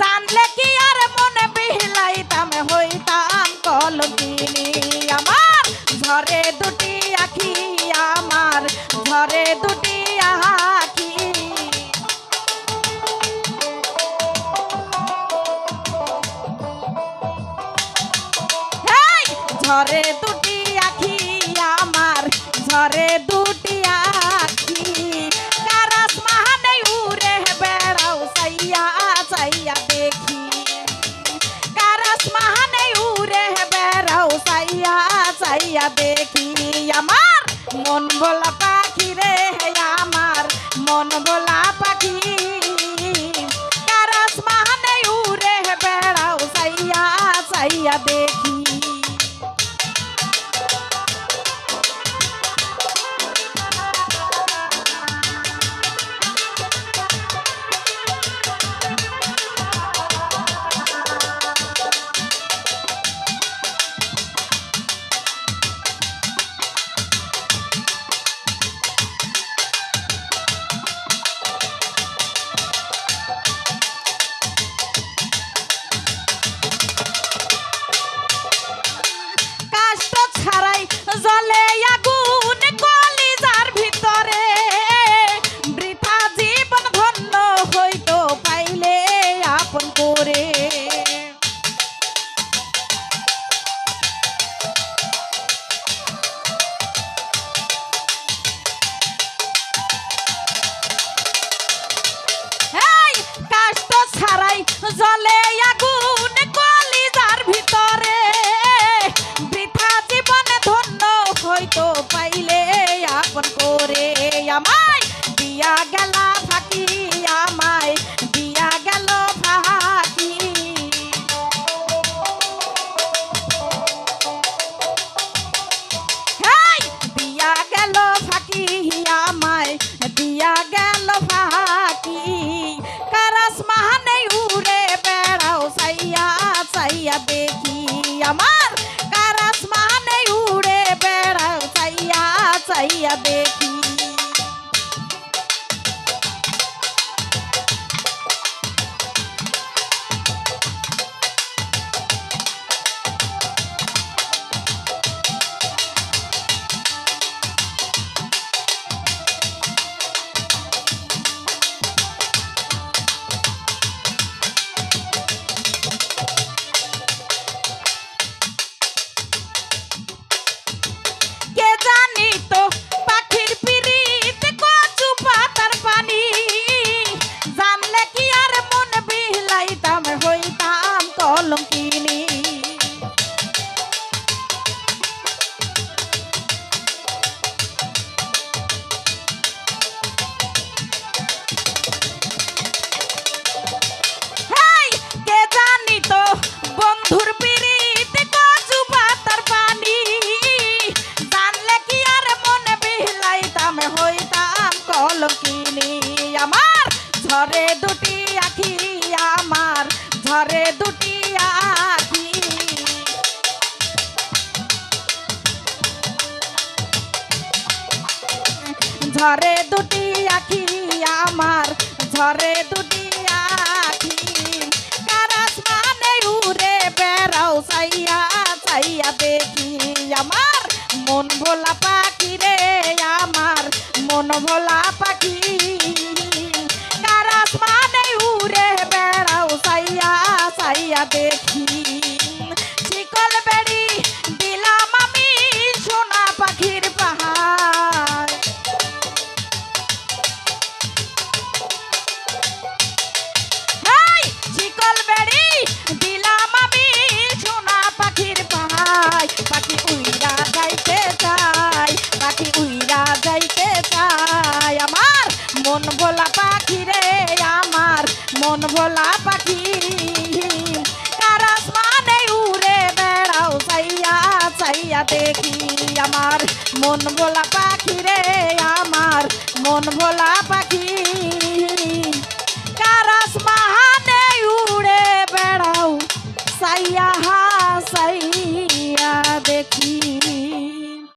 জানলে কি আর মনে বিহলাইতাম? হইতাম কলঙ্কিনী আমার ঝরে দুটি আখি, আমার ঝরে দুটি! ঝরে দুটি আখি, আমার ঝরে দুটি দেখি আমার। মন বলা পাখি রে আমার। মন বলা পাখি। কারাস মাহানে উড়ে বেড়াও, সাইয়া সাইয়া দেখি সাইয়া দেখি আমার কারাস মানে উড়ে বেড়াও সাইয়া সাইয়া দেখি ঝরে দুটি আখি আমার, ঝরে দুটি আখি। কারাস মানে উড়ে বেড়াও সাইয়া সাইয়া দেখি আমার। মন ভোলা পাখি রে আমার, মন ভোলা পাখি। কারাস মানে উড়ে বেড়াও সাইয়া সাইয়া দেখি ভোলা পাখি। কারাস মানে উড়ে বেড়াও সাইয়া সাইয়া দেখি আমার মন ভোলা পাখি রে, আমার মন ভোলা পাখি।